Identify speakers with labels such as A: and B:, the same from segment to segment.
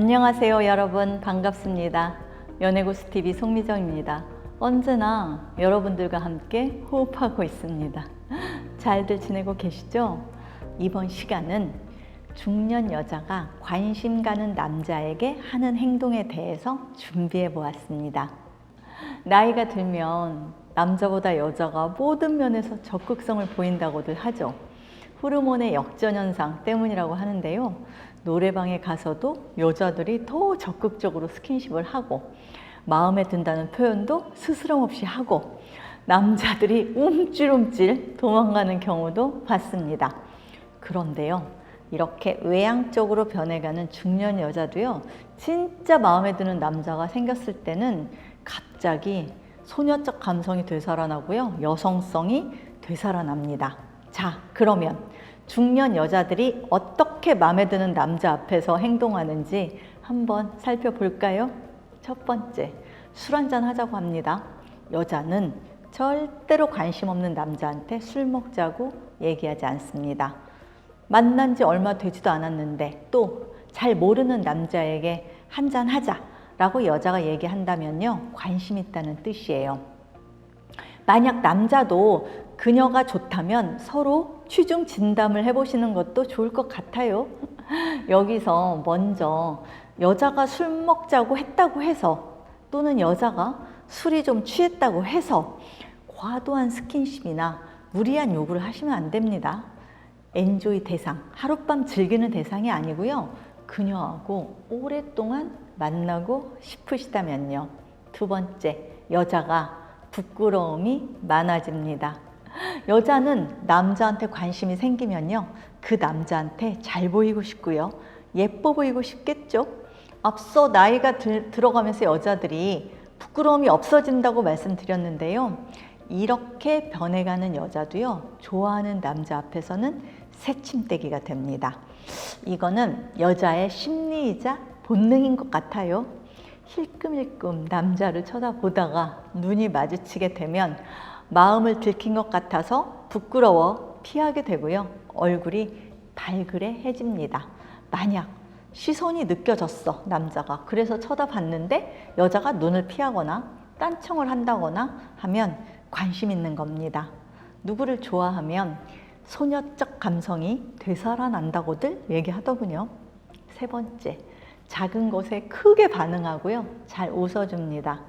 A: 안녕하세요 여러분. 반갑습니다. 연애고스TV 송미정입니다. 언제나 여러분들과 함께 호흡하고 있습니다. 잘들 지내고 계시죠? 이번 시간은 중년 여자가 관심 가는 남자에게 하는 행동에 대해서 준비해 보았습니다. 나이가 들면 남자보다 여자가 모든 면에서 적극성을 보인다고들 하죠. 호르몬의 역전 현상 때문이라고 하는데요. 노래방에 가서도 여자들이 더 적극적으로 스킨십을 하고 마음에 든다는 표현도 스스럼 없이 하고 남자들이 움찔움찔 도망가는 경우도 봤습니다. 그런데요. 이렇게 외향적으로 변해가는 중년 여자도요. 진짜 마음에 드는 남자가 생겼을 때는 갑자기 소녀적 감성이 되살아나고요. 여성성이 되살아납니다. 자, 그러면 중년 여자들이 어떻게 마음에 드는 남자 앞에서 행동하는지 한번 살펴볼까요? 첫 번째, 술 한잔 하자고 합니다. 여자는 절대로 관심 없는 남자한테 술 먹자고 얘기하지 않습니다. 만난 지 얼마 되지도 않았는데 또 잘 모르는 남자에게 한잔 하자 라고 여자가 얘기한다면요. 관심 있다는 뜻이에요. 만약 남자도 그녀가 좋다면 서로 취중 진담을 해보시는 것도 좋을 것 같아요. 여기서 먼저 여자가 술 먹자고 했다고 해서 또는 여자가 술이 좀 취했다고 해서 과도한 스킨십이나 무리한 요구를 하시면 안 됩니다. 엔조이 대상, 하룻밤 즐기는 대상이 아니고요. 그녀하고 오랫동안 만나고 싶으시다면요. 두 번째, 여자가 부끄러움이 많아집니다. 여자는 남자한테 관심이 생기면요. 그 남자한테 잘 보이고 싶고요. 예뻐 보이고 싶겠죠? 앞서 나이가 들, 들어가면서 여자들이 부끄러움이 없어진다고 말씀드렸는데요. 이렇게 변해가는 여자도요. 좋아하는 남자 앞에서는 새침대기가 됩니다. 이거는 여자의 심리이자 본능인 것 같아요. 힐끔힐끔 남자를 쳐다보다가 눈이 마주치게 되면 마음을 들킨 것 같아서 부끄러워 피하게 되고요. 얼굴이 발그레해집니다. 만약 시선이 느껴졌어, 남자가. 그래서 쳐다봤는데 여자가 눈을 피하거나 딴청을 한다거나 하면 관심 있는 겁니다. 누구를 좋아하면 소녀적 감성이 되살아난다고들 얘기하더군요. 세 번째, 작은 것에 크게 반응하고요. 잘 웃어줍니다.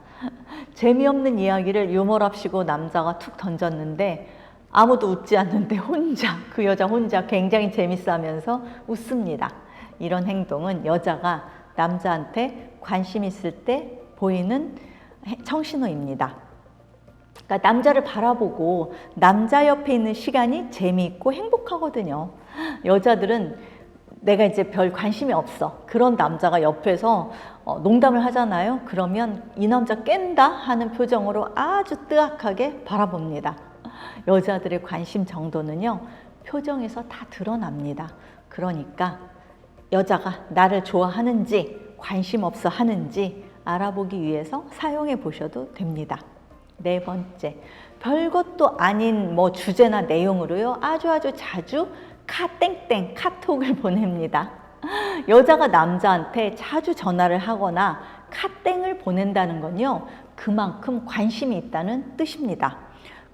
A: 재미없는 이야기를 유머랍시고 남자가 툭 던졌는데 아무도 웃지 않는데 혼자 그 여자 혼자 굉장히 재밌어 하면서 웃습니다. 이런 행동은 여자가 남자한테 관심 있을 때 보이는 청신호입니다. 그러니까 남자를 바라보고 남자 옆에 있는 시간이 재미있고 행복하거든요. 여자들은 내가 이제 별 관심이 없어. 그런 남자가 옆에서 어, 농담을 하잖아요. 그러면 이 남자 깬다 하는 표정으로 아주 뜨악하게 바라봅니다. 여자들의 관심 정도는요, 표정에서 다 드러납니다. 그러니까 여자가 나를 좋아하는지 관심 없어 하는지 알아보기 위해서 사용해 보셔도 됩니다. 네 번째, 별것도 아닌 뭐 주제나 내용으로요, 아주 아주 자주 카땡땡 카톡을 보냅니다. 여자가 남자한테 자주 전화를 하거나 카땡을 보낸다는 건요, 그만큼 관심이 있다는 뜻입니다.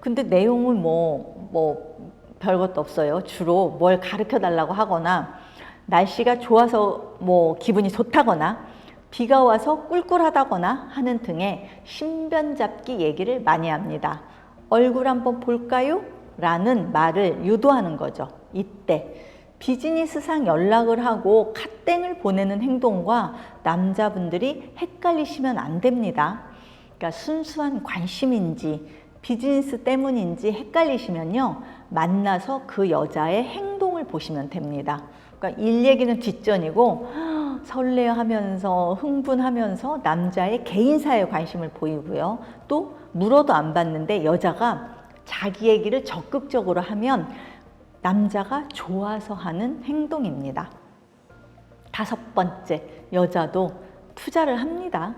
A: 근데 내용은 뭐, 뭐, 별것도 없어요. 주로 뭘 가르쳐 달라고 하거나, 날씨가 좋아서 뭐 기분이 좋다거나, 비가 와서 꿀꿀하다거나 하는 등의 신변 잡기 얘기를 많이 합니다. 얼굴 한번 볼까요? 라는 말을 유도하는 거죠. 이때 비즈니스상 연락을 하고 카땡을 보내는 행동과 남자분들이 헷갈리시면 안 됩니다. 그러니까 순수한 관심인지 비즈니스 때문인지 헷갈리시면요. 만나서 그 여자의 행동을 보시면 됩니다. 그러니까 일 얘기는 뒷전이고 설레하면서 흥분하면서 남자의 개인사에 관심을 보이고요. 또 물어도 안 받는데 여자가 자기 얘기를 적극적으로 하면 남자가 좋아서 하는 행동입니다. 다섯 번째, 여자도 투자를 합니다.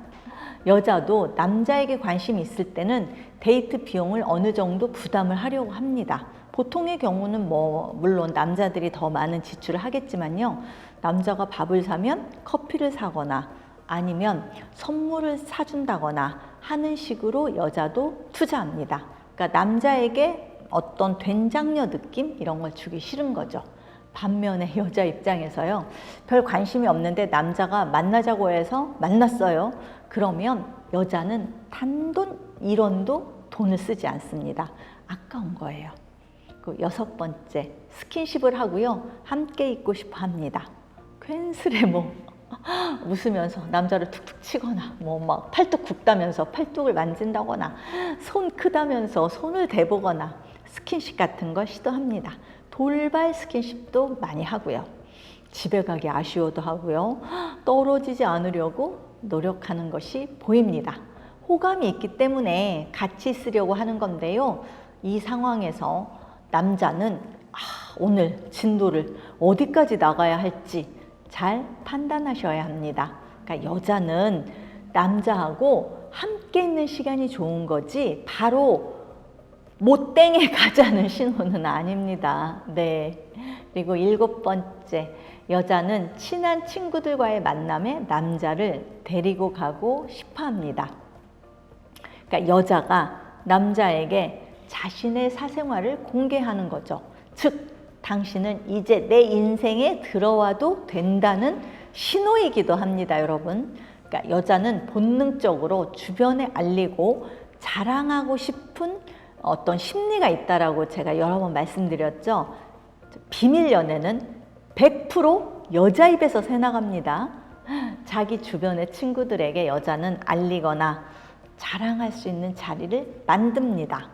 A: 여자도 남자에게 관심이 있을 때는 데이트 비용을 어느 정도 부담을 하려고 합니다. 보통의 경우는 뭐 물론 남자들이 더 많은 지출을 하겠지만요. 남자가 밥을 사면 커피를 사거나 아니면 선물을 사준다거나 하는 식으로 여자도 투자합니다. 그러니까 남자에게 어떤 된장녀 느낌 이런 걸 주기 싫은 거죠. 반면에 여자 입장에서요. 별 관심이 없는데 남자가 만나자고 해서 만났어요. 그러면 여자는 단돈 1원도 돈을 쓰지 않습니다. 아까운 거예요. 그 여섯 번째, 스킨십을 하고요. 함께 있고 싶어 합니다. 괜스레 뭐 웃으면서 남자를 툭툭 치거나 뭐 막 팔뚝 굽다면서 팔뚝을 만진다거나 손 크다면서 손을 대보거나 스킨십 같은 걸 시도합니다. 돌발 스킨십도 많이 하고요. 집에 가기 아쉬워도 하고요. 떨어지지 않으려고 노력하는 것이 보입니다. 호감이 있기 때문에 같이 있으려고 하는 건데요. 이 상황에서 남자는 아, 오늘 진도를 어디까지 나가야 할지 잘 판단하셔야 합니다. 그러니까 여자는 남자하고 함께 있는 시간이 좋은 거지 바로 못땡에 가자는 신호는 아닙니다. 네. 그리고 일곱 번째, 여자는 친한 친구들과의 만남에 남자를 데리고 가고 싶어 합니다. 그러니까 여자가 남자에게 자신의 사생활을 공개하는 거죠. 즉, 당신은 이제 내 인생에 들어와도 된다는 신호이기도 합니다, 여러분. 그러니까 여자는 본능적으로 주변에 알리고 자랑하고 싶은 어떤 심리가 있다라고 제가 여러 번 말씀드렸죠. 비밀 연애는 100% 여자 입에서 새 나갑니다. 자기 주변의 친구들에게 여자는 알리거나 자랑할 수 있는 자리를 만듭니다.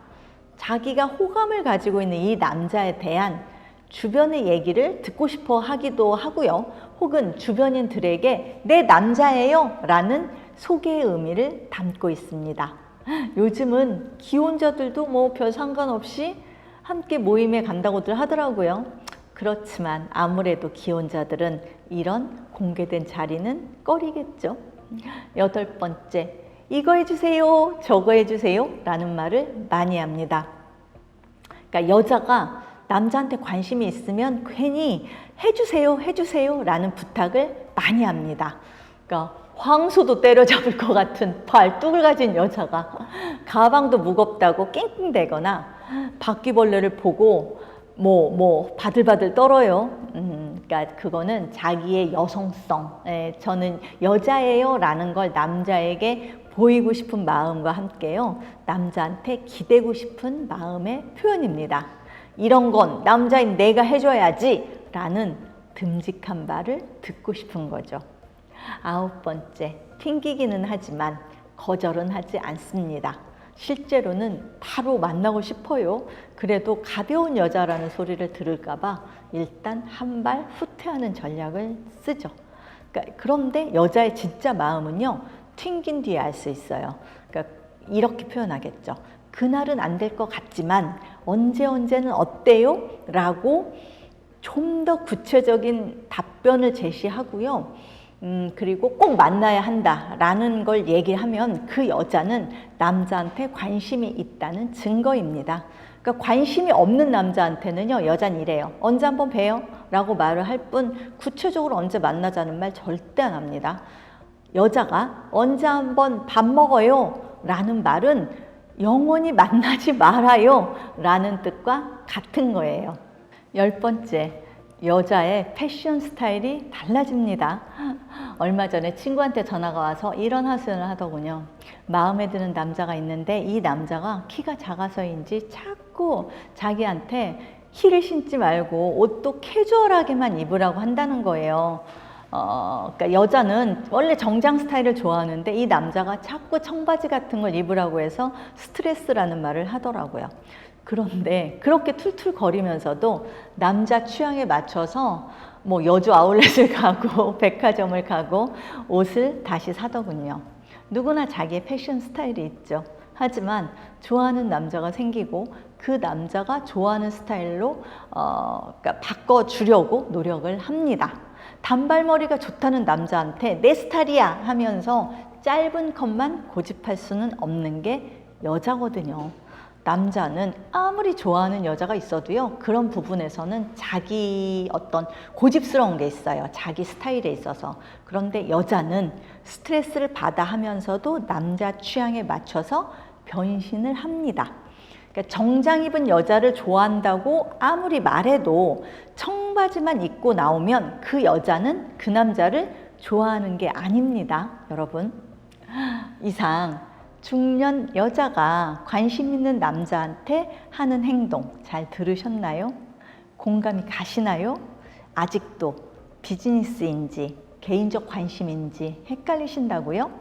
A: 자기가 호감을 가지고 있는 이 남자에 대한 주변의 얘기를 듣고 싶어 하기도 하고요. 혹은 주변인들에게 내 남자예요 라는 소개의 의미를 담고 있습니다. 요즘은 기혼자들도 뭐 별 상관없이 함께 모임에 간다고들 하더라고요. 그렇지만 아무래도 기혼자들은 이런 공개된 자리는 꺼리겠죠. 여덟 번째, 이거 해주세요, 저거 해주세요 라는 말을 많이 합니다. 그러니까 여자가 남자한테 관심이 있으면 괜히 해주세요, 해주세요 라는 부탁을 많이 합니다. 그러니까 황소도 때려잡을 것 같은 발뚝을 가진 여자가 가방도 무겁다고 낑낑대거나 바퀴벌레를 보고 뭐, 뭐, 바들바들 떨어요. 음, 그러니까 그거는 자기의 여성성, 예, 저는 여자예요 라는 걸 남자에게 보이고 싶은 마음과 함께요. 남자한테 기대고 싶은 마음의 표현입니다. 이런 건 남자인 내가 해줘야지 라는 듬직한 말을 듣고 싶은 거죠. 아홉 번째, 튕기기는 하지만 거절은 하지 않습니다. 실제로는 바로 만나고 싶어요. 그래도 가벼운 여자라는 소리를 들을까봐 일단 한 발 후퇴하는 전략을 쓰죠. 그러니까 그런데 여자의 진짜 마음은요, 튕긴 뒤에 알 수 있어요. 그러니까 이렇게 표현하겠죠. 그날은 안 될 것 같지만 언제 언제는 어때요? 라고 좀 더 구체적인 답변을 제시하고요. 음, 그리고 꼭 만나야 한다라는 걸 얘기하면 그 여자는 남자한테 관심이 있다는 증거입니다. 그러니까 관심이 없는 남자한테는요, 여자는 이래요. 언제 한번 봬요? 라고 말을 할 뿐 구체적으로 언제 만나자는 말 절대 안 합니다. 여자가 언제 한번 밥 먹어요? 라는 말은 영원히 만나지 말아요. 라는 뜻과 같은 거예요. 열 번째, 여자의 패션 스타일이 달라집니다. 얼마 전에 친구한테 전화가 와서 이런 하소연을 하더군요. 마음에 드는 남자가 있는데 이 남자가 키가 작아서인지 자꾸 자기한테 힐을 신지 말고 옷도 캐주얼하게만 입으라고 한다는 거예요. 어, 그러니까 여자는 원래 정장 스타일을 좋아하는데 이 남자가 자꾸 청바지 같은 걸 입으라고 해서 스트레스라는 말을 하더라고요. 그런데 그렇게 툴툴 거리면서도 남자 취향에 맞춰서 뭐 여주 아울렛을 가고 백화점을 가고 옷을 다시 사더군요. 누구나 자기의 패션 스타일이 있죠. 하지만 좋아하는 남자가 생기고 그 남자가 좋아하는 스타일로 어, 그러니까 바꿔주려고 노력을 합니다. 단발머리가 좋다는 남자한테 내 스타일이야 하면서 짧은 컷만 고집할 수는 없는 게 여자거든요. 남자는 아무리 좋아하는 여자가 있어도요, 그런 부분에서는 자기 어떤 고집스러운 게 있어요. 자기 스타일에 있어서. 그런데 여자는 스트레스를 받아 하면서도 남자 취향에 맞춰서 변신을 합니다. 그러니까 정장 입은 여자를 좋아한다고 아무리 말해도 청바지만 입고 나오면 그 여자는 그 남자를 좋아하는 게 아닙니다. 여러분. 이상 중년 여자가 관심 있는 남자한테 하는 행동 잘 들으셨나요? 공감이 가시나요? 아직도 비즈니스인지 개인적 관심인지 헷갈리신다고요?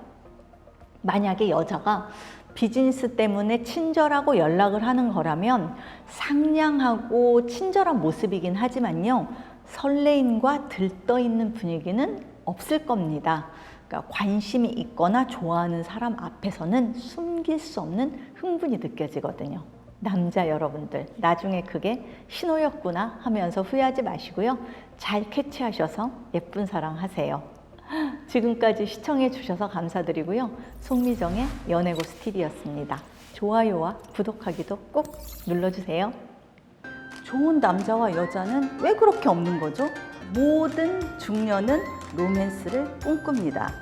A: 만약에 여자가 비즈니스 때문에 친절하고 연락을 하는 거라면 상냥하고 친절한 모습이긴 하지만요. 설레임과 들떠있는 분위기는 없을 겁니다. 그러니까 관심이 있거나 좋아하는 사람 앞에서는 숨길 수 없는 흥분이 느껴지거든요. 남자 여러분들, 나중에 그게 신호였구나 하면서 후회하지 마시고요. 잘 캐치하셔서 예쁜 사랑 하세요. 지금까지 시청해 주셔서 감사드리고요. 송미정의 연애고스 TV였습니다. 좋아요와 구독하기도 꼭 눌러주세요. 좋은 남자와 여자는 왜 그렇게 없는 거죠? 모든 중년은 로맨스를 꿈꿉니다.